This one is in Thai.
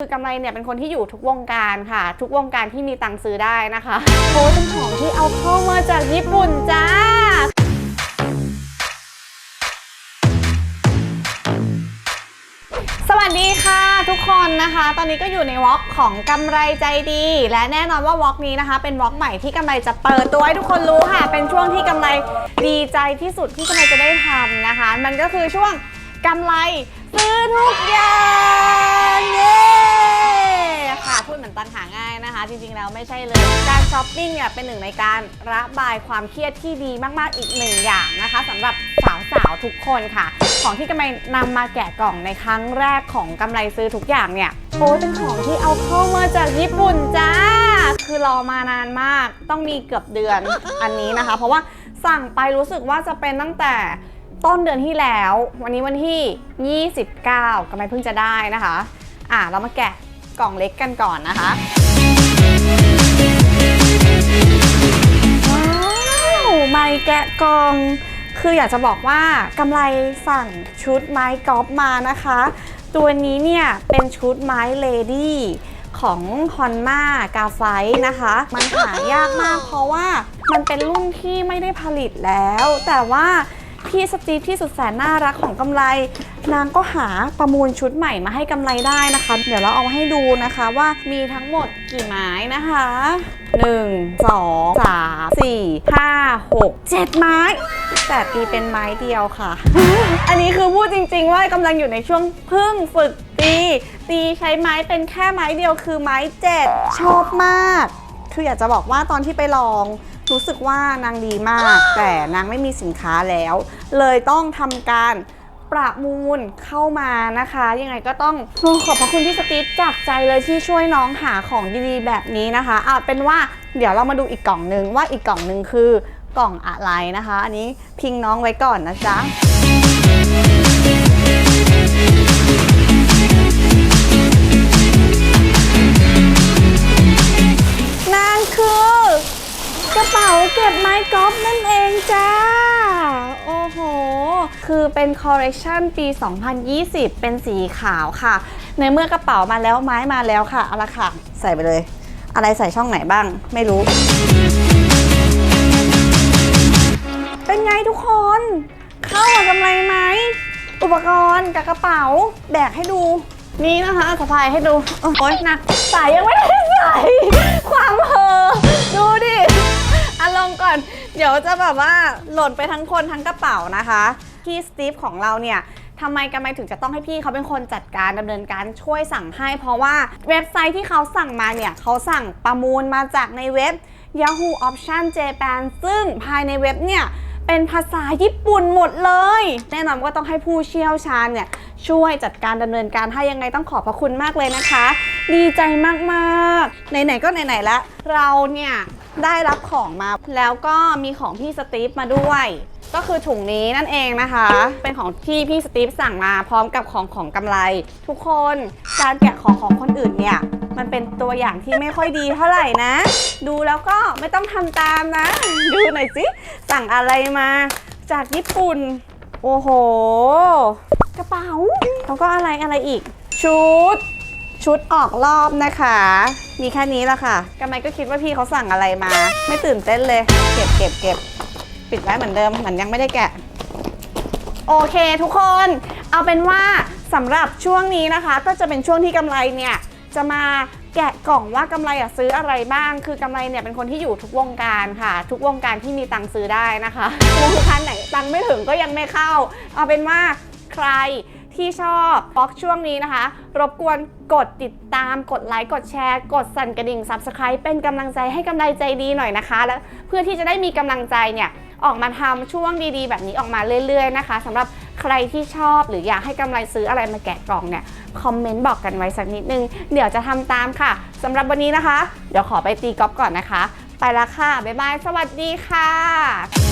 คือกำไรเนี่ยเป็นคนที่อยู่ทุกวงการค่ะ ทุกวงการที่มีตังค์ซื้อได้นะคะโอ้เป็นของที่เอาเข้ามาจากญี่ปุ่นจ้าสวัสดีค่ะทุกคนนะคะ ตอนนี้ก็อยู่ในวอล์กของกำไรใจดี และแน่นอนว่าวอล์กนี้นะคะ เป็นวอล์กใหม่ที่กำไรจะเปิดตัวให้ทุกคนรู้ค่ะ เป็นช่วงที่กำไรดีใจที่สุดที่กำไรจะได้ทำนะคะ มันก็คือช่วงกำไรซื้อทุกอย่าง ตังหาง่ายนะคะ จริงๆแล้วไม่ใช่เลย การช้อปปิ้งเนี่ยเป็นหนึ่งในการระบายความเครียดที่ดีมากๆอีกหนึ่งอย่างนะคะสำหรับสาวๆทุกคนค่ะ ของที่กำไรนำมาแกะกล่องในครั้งแรกของกำไรซื้อทุกอย่างเนี่ยโอ้ยเป็นของที่เอาเข้ามาจากญี่ปุ่นจ้า คือรอมานานมากต้องมีเกือบเดือนอันนี้นะคะ เพราะว่าสั่งไปรู้สึกว่าจะเป็นตั้งแต่ต้นเดือนที่แล้ว วันนี้วันที่ 29กำไรเพิ่งจะได้นะคะ อะเรามาแกะ กล่องเล็กกันก่อนนะคะว้าวไม่แกะกล่อง คืออยากจะบอกว่ากำไรสั่งชุดไม้กอล์ฟมานะคะ ตัวนี้เนี่ยเป็นชุดไม้เลดี้ของฮอนมากาไฟนะคะ มันหายากมากเพราะว่ามันเป็นรุ่นที่ไม่ได้ผลิตแล้ว แต่ว่า พี่สตีฟที่สุดแสนน่ารักของกำไร นางก็หาประมูลชุดใหม่มาให้กำไรได้นะคะ เดี๋ยวเราเอามาให้ดูนะคะว่ามีทั้งหมดกี่ไม้นะคะ 1 2 3 4 5 6 7 ไม้แต่ตีเป็นไม้เดียวค่ะ อันนี้คือพูดจริง ๆ ว่ากำลังอยู่ในช่วงเพิ่งฝึกตี ตีใช้ไม้เป็นแค่ไม้เดียวคือไม้เจ็ดชอบมาก คืออยากจะบอกว่าตอนที่ไปลอง รู้สึกว่านางดีมาก แต่นางไม่มีสินค้าแล้ว เลยต้องทำการประมูลเข้ามานะคะ ยังไงก็ต้องอขอบพระคุณพี่สตีฟจากใจเลยที่ช่วยน้องหาของดีๆ แบบนี้นะคะเอาเป็นว่าเดี๋ยวเรามาดูอีกกล่องหนึ่งว่าอีกกล่องหนึ่งคือกล่องอะไรนะคะ อันนี้พิงน้องไว้ก่อนนะจ๊ะนั่นคือ กระเป๋าเก็บไม้กอล์ฟนั่นเองจ้า โอ้โห คือเป็นคอลเลคชันปี 2020 เป็นสีขาวค่ะ ในเมื่อกระเป๋ามาแล้วไม้มาแล้วค่ะเอาละค่ะ ใส่ไปเลย อะไรใส่ช่องไหนบ้าง ไม่รู้ เป็นไงทุกคน เข้ากับกำไรไหม อุปกรณ์กับกระเป๋า แบกให้ดู นี่นะคะสะพายให้ดู โอ๊ยหนักสายยังไม่ได้ เดี๋ยวจะแบบว่าหล่นไปทั้งคนทั้งกระเป๋านะคะพี่สตีฟของเราเนี่ยทำไมกันไมถึงจะต้องให้พี่เขาเป็นคนจัดการดำเนินการช่วยสั่งให้ เพราะว่าเว็บไซต์ที่เขาสั่งมาเนี่ยเขาสั่งประมูลมาจากในเว็บ Yahoo Option Japan ซึ่งภายในเว็บเนี่ย เป็นภาษาญี่ปุ่นหมดเลย แน่นอนว่าต้องให้ผู้เชี่ยวชาญเนี่ยช่วยจัดการดำเนินการให้ยังไงต้องขอบพระคุณมากเลยนะคะ ดีใจมากๆไหนๆก็ไหนๆแล้วเราเนี่ยได้รับของมาแล้วก็มีของพี่สตีฟมาด้วย ก็คือถุงนี้นั่นเองนะคะ เป็นของที่พี่สตีฟสั่งมาพร้อมกับของของกำไร ทุกคนการแกะของของคนอื่นเนี่ย มันเป็นตัวอย่างที่ไม่ค่อยดีเท่าไหร่นะ ดูแล้วก็ไม่ต้องทำตามนะ ดูหน่อยสิสั่งอะไรมาจากญี่ปุ่น โอ้โห กระเป๋าแล้วก็อะไรอะไรอีก ชุด ชุดออกรอบนะคะ มีแค่นี้ละค่ะกำไมก็คิดว่าพี่เขาสั่งอะไรมา ไม่ตื่นเต้นเลย เก็บเก็บเก็บ ปิดไว้เหมือนเดิมเหมือนยังไม่ได้แกะ โอเคทุกคน เอาเป็นว่าสำหรับช่วงนี้นะคะ ก็จะเป็นช่วงที่กำไรเนี่ยจะมาแกะกล่องว่ากำไรอะซื้ออะไรบ้าง คือกำไรเนี่ยเป็นคนที่อยู่ทุกวงการค่ะ ทุกวงการที่มีตังค์ซื้อได้นะคะวงการไหนตังค์ไม่ถึงก็ยังไม่เข้า เอาเป็นว่าใครที่ชอบบล็อกช่วงนี้นะคะ รบกวนกดติดตาม กดไลค์ กดแชร์ กดสั่นกระดิ่ง Subscribe เป็นกำลังใจให้กำไรใจดีหน่อยนะคะ แล้วเพื่อที่จะได้มีกำลังใจเนี่ย ออกมาทำช่วงดีๆ แบบนี้ออกมาเรื่อยๆนะคะสำหรับใครที่ชอบหรืออยากให้กำไรซื้ออะไรมาแกะกล่องเนี่ยคอมเมนต์บอกกันไว้สักนิดนึง เดี๋ยวจะทำตามค่ะสำหรับวันนี้นะคะ เดี๋ยวขอไปตีกอล์ฟก่อนนะคะ ไปละค่ะบ๊ายบายสวัสดีค่ะ